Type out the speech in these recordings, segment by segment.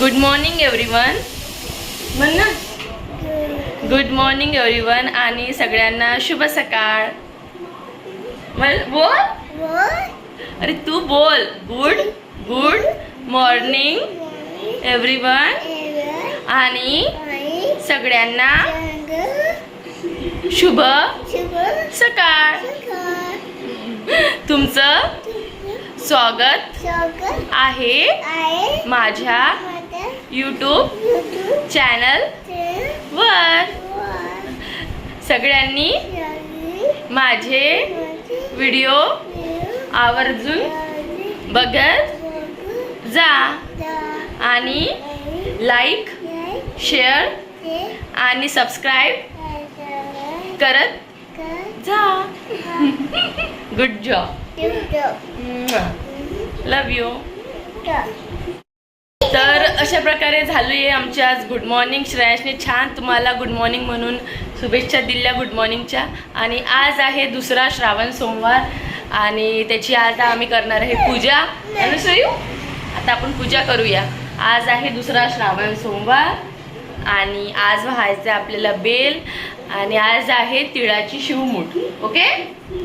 Good morning everyone म्हण ना good morning everyone आणि सगळ्यांना शुभ सकाळ. म्हण बोल. अरे तू बोल. गुड गुड मॉर्निंग एव्हरीवन आणि सगळ्यांना शुभ सकाळ. तुमचं स्वागत आहे माझ्या यूट्यूब चॅनल वर. सगळ्यांनी माझे व्हिडिओ आवर्जून बघत जा आणि लाईक शेअर आणि सबस्क्राईब करत जा. गुड जॉब लव यू तर अशा प्रकारे झाली आहे आमची आज गुड मॉर्निंग श्रेयसने छान तुम्हाला गुड मॉर्निंग म्हणून शुभेच्छा दिल्या गुड मॉर्निंगच्या आणि आज आहे दुसरा श्रावण सोमवार आणि त्याची आज आम्ही करणार आहे पूजा. अनुसयू आता आपण पूजा करूया. आज आहे दुसरा श्रावण सोमवार आणि आज व्हायचं आहे आपल्याला बेल आणि आज आहे तिळाची शिवमूठ. ओके?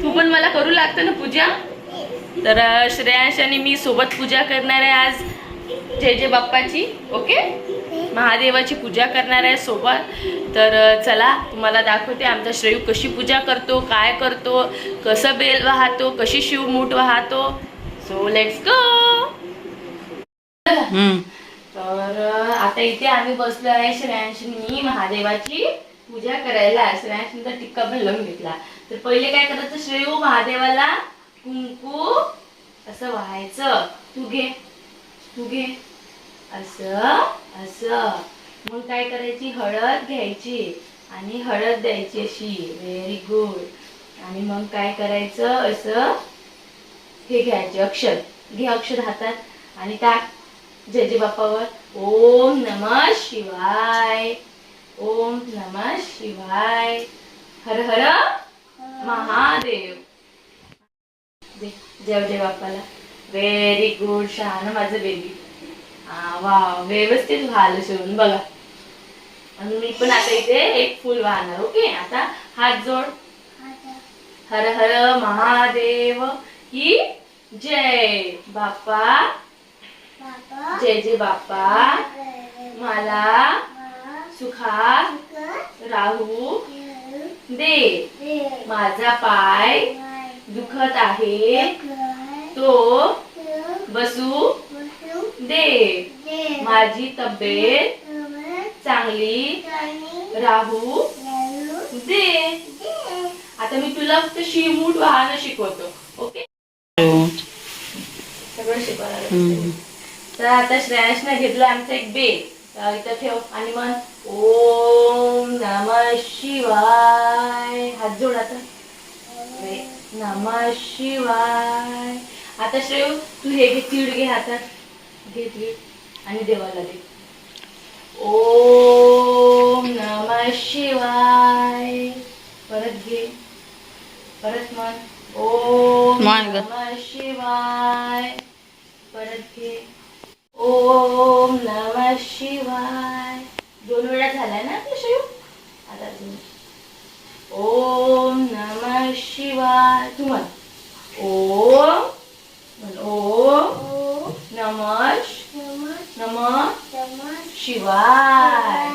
तू पण मला करू लागतं ना पूजा? तर श्रेयांश आणि मी सोबत पूजा करणार आहे आज. जय जय बाप्पाची ओके? महादेवाची पूजा करणार आहे सोबत. तर चला तुम्हाला दाखवते आमचा श्रेयू कशी पूजा करतो काय करतो कसं बेल वाहतो कशी शिवमूठ वाहतो. सो लेट्स गो तर आता इथे आम्ही बसलो आहे श्रेयांशनी महादेवाची पूजा करायला. श्रेयांशनी तर टिक्का पण लावून घेतला. तर पहिले काय करायचं श्रेयू महादेवाला कुंकू असं व्हायचं. तू घे. तू घे असं असं. मग काय करायची? हळद घ्यायची आणि हळद द्यायची अशी. व्हेरी गुड आणि मग काय करायचं? असं हे घ्यायचे अक्षर. घे अक्षर हातात आणि टाक. जय जय बाप्पावर ओम नम शिवाय. ओम नम शिवाय. हर हर महादेव. दे जय जय बाप्पाला व्हेरी गुड शहाण माझं बेबी वा व्यवस्थित व्हाल शिवून. बघा. आणि मी पण आता इथे एक फुल वाहणार ओके आता हात जोड. हर हर महादेव ही जय. बाप्पा. जय जय बाप्पा. मला सुखात राहू दे. माझा पाय दुखत आहे. तो बसू दे. माझी तब्येत चांगली राहू दे. आता मी तुला फक्त शिवमूठ वाहनं शिकवतो ओके? सगळं. तर आता श्रेयांशने घेतलं आमचं एक बेल. इथं ठेव आणि मग ओम नम शिवाय. हात जोड आता. नम शिवाय. आता श्रेयू तू हे घे तीड घे हातात. घे तीड आणि देवाला दे. ओम नम शिवाय. परत घे. परत म्हण. ओम. नम शिवाय. परत घे. ओम नम शिवाय. दोन वेळा झालाय ना आपलं शिव आता अजून ओम नम शिवाय. तू म्हण. ओम ओम नम नम शिवाय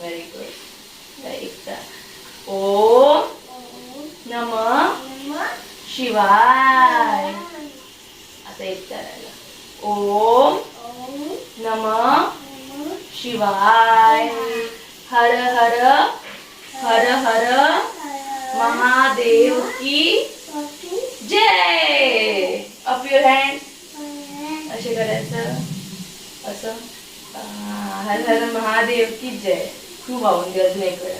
व्हेरी गुड ओम नम शिवाय आता एक करायला ओम नम शिवाय हर हर हर हर महादेव की जय अप युअर हँड असे करायचं असं हर हर महादेव की जय. तू वाहून दे अजून एक वेळा.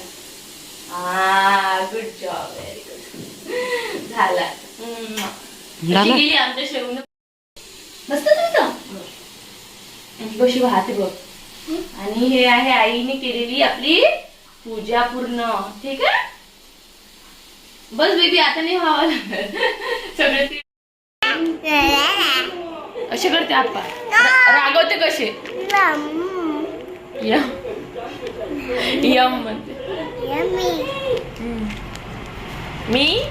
हा गुड जॉब व्हेरी गुड झाला? गेली आमच्या शेवून मस्त तुझं कशी वाहते बघ. आणि हे आहे आईने केलेली आपली पूजा पूर्ण. ठीक आहे? बस बेबी आता नाही व्हावं लागत सगळे असे करते आप्पा? रा- रागवते कसे? यम. यम. म्हणते. मी.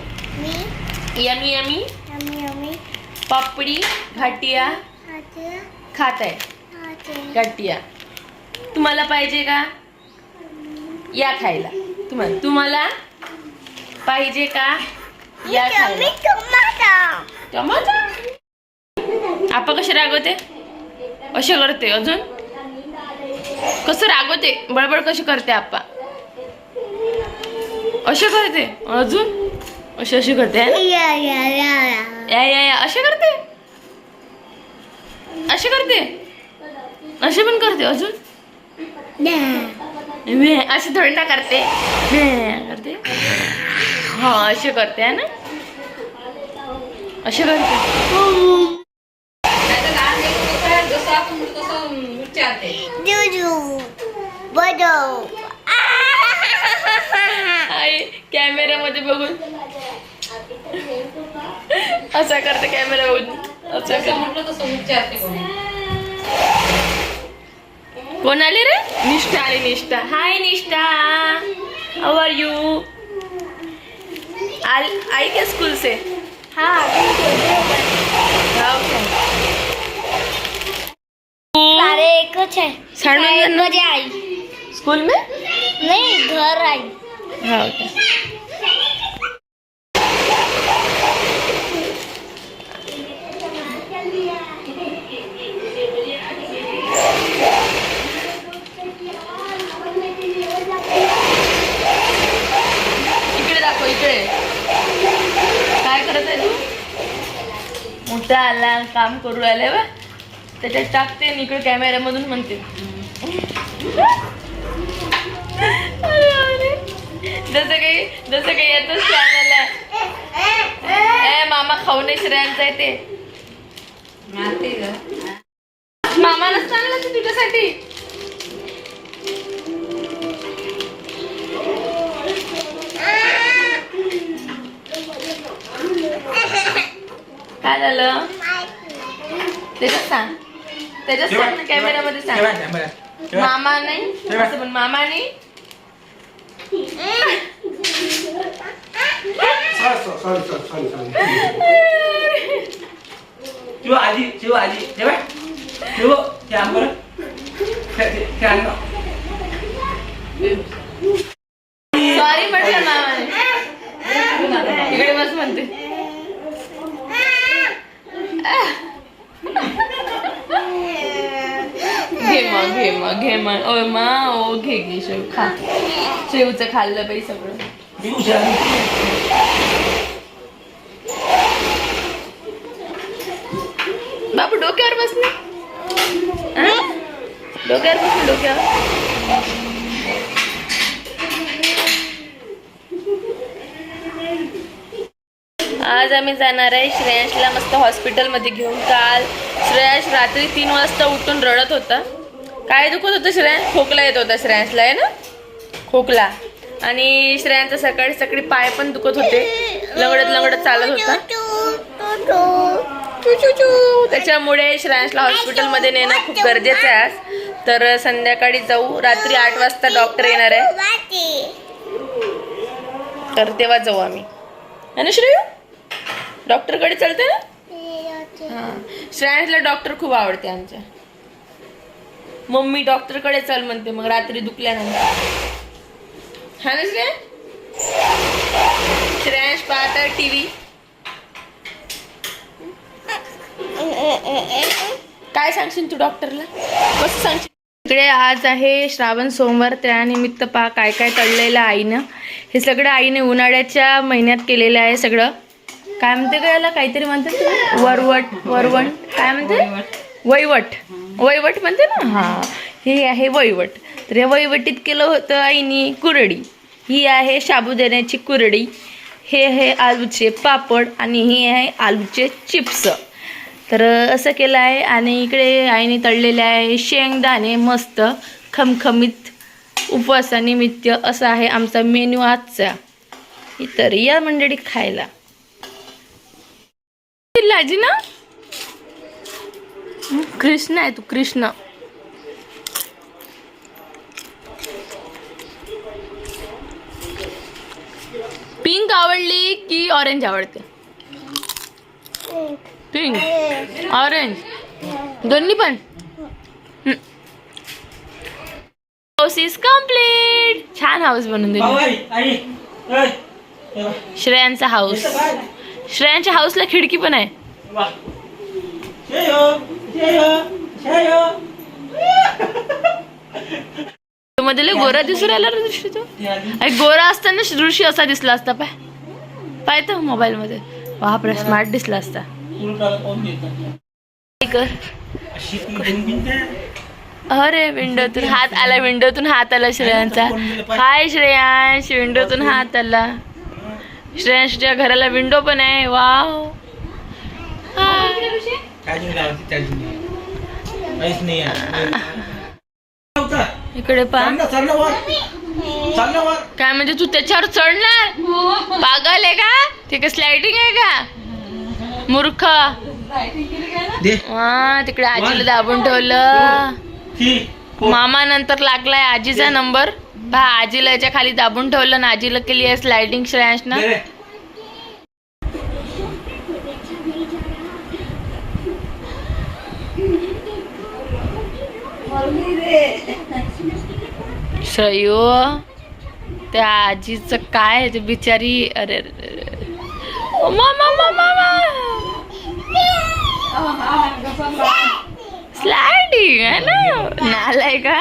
Yummy yummy. पापडी घाटिया. खात. आहे. घाटिया. तुम्हाला पाहिजे का? या खायला. तुम्हाला तुम्हाला पाहिजे का? या खायला. tomato. आपा कसे रागवते? असे करते अजून? कसं रागवते? बडबड कशी करते आपा? असे करते? अजून? अशी अशी करते है. या या या असे करते? असे करते? असे पण करते अजून? असे थोडी ना करते. करते. हा असे करते है ना? असे करते. जसं आपण तसं उच्चारते. Bodo. आई कॅमेऱ्यामध्ये बघून. असा करते कॅमेरा बघून. असं करते. म्हटलं तसं उच्चारते कोणी. आले रे? निष्ठा आली निष्ठा. हाय निष्ठा. हाउ आर यू आई क्या स्कूल से हाँ सारे कुछ है साढ़े साढ़े नौ- बजे आई. स्कूल में? नहीं घर आई. हाँ काय करत आहे तू? मोठा आला काम करू आले बा. त्याच्यात टाकते आणि इकडे कॅमेऱ्यामधून म्हणते. अरे, अरे. जसं काही जसं काही येतच चॅनल ए मामा खाऊ नाही श्रेयांचं आहे ते. मामालाच चांगलं ते तुझ्यासाठी. काय झालं? त्याच्यात सांग? त्याच्यात सांग ना कॅमेऱ्यामध्ये सांग मामा नाही असं पण मामा नाही सॉरी सॉरी सॉरी शिव आजी शिव आजी जेव्हा शिव ते आंबर ते आणलं सॉरी म्हटलं मामाने इकडे बस म्हणते घे मग घे मग. ओ मा ओ घे घे शेव खा. शेवचं खाल्लं बाई सगळं. बाबू डोक्यावर बसले डोक्यावर बसले डोक्यावर. आज आम्ही जाणार आहे श्रेयशला मस्त हॉस्पिटलमध्ये घेऊन. काल श्रेयश रात्री तीन वाजता उठून रडत होता. काय दुखत होतं श्रेयांस खोकला येत होता श्रेयांसला आहे ना? खोकला. आणि श्रेयांचा सकाळी सकाळी पाय पण दुखत होते. लंगडत लंगडत चालत होता. त्याच्यामुळे श्रेयांसला हॉस्पिटलमध्ये नेणं खूप गरजेचं आहे आज. तर संध्याकाळी जाऊ. रात्री आठ वाजता डॉक्टर येणार आहे. तर तेव्हा जाऊ आम्ही. है ना श्रेयू? डॉक्टरकडे चालते ना? हां. श्रेयांसला डॉक्टर खूप आवडते आमच्या. मम्मी डॉक्टरकडे चल म्हणते मग रात्री दुखल्यानंतर. हा ना श्रेया? श्रेयांश पाहता टी व्ही काय सांगशील तू डॉक्टरला? कसं सांगशील? इकडे आज आहे श्रावण सोमवार त्यानिमित्त पा काय काय तळलेलं आईनं. हे सगळं आईने उन्हाळ्याच्या महिन्यात केलेलं आहे सगळं. काय म्हणते का याला? काहीतरी म्हणतात? वरवट वरवण काय म्हणते? वैवट. वैवट म्हणते ना? हां. हे आहे वैवट. तर या वैवटीत केलं होतं आईनी कुरडी. ही आहे साबुदाण्याची कुरडी. हे आहे आलूचे पापड आणि ही आहे आलूचे चिप्स. तर असं केलं आहे आणि इकडे आईने तळलेले आहे शेंगदाणे मस्त खमखमीत उपवासानिमित्त. असा आहे आमचा मेन्यू आजचा. तर या मंडळी खायला. लाजी ना? कृष्ण आहे तू कृष्ण. पिंक आवडली की ऑरेंज आवडते? पिंक ऑरेंज दोन्ही पण? हाऊस इज कंप्लीट छान हाऊस बनून दिली. श्रेयांचा हाऊस श्रेयांच्या हाऊसला खिडकी पण आहे. मध्ये लय गोरा दिसू राहिला ऋषी तो. गोरा असताना ऋषी असा दिसला असता पाय. पाय तर मोबाईल मध्ये. बापरे स्मार्ट दिसला असता. कर. अरे विंडोतून हात आला विंडोतून हात आला श्रेयांचा. हाय श्रेयांश विंडोतून हात आला. श्रेयांशच्या घराला विंडो पण आहे. वाव काहीच नाही. इकडे. काय म्हणजे तू त्याच्यावर चढणार? पागल आहे का? ते काय स्लायडिंग आहे का? मूर्ख. हा तिकडे आजीला दाबून ठेवलं. ती. मामा नंतर लागलाय आजीचा नंबर. पहा आजीला याच्या खाली दाबून ठेवलं ना आजीला केली आहे स्लायडिंग श्रेयांश ना. श्रयो त्या आजीचं काय बिचारी अरे स्लायडिंग आहे ना? नालाय का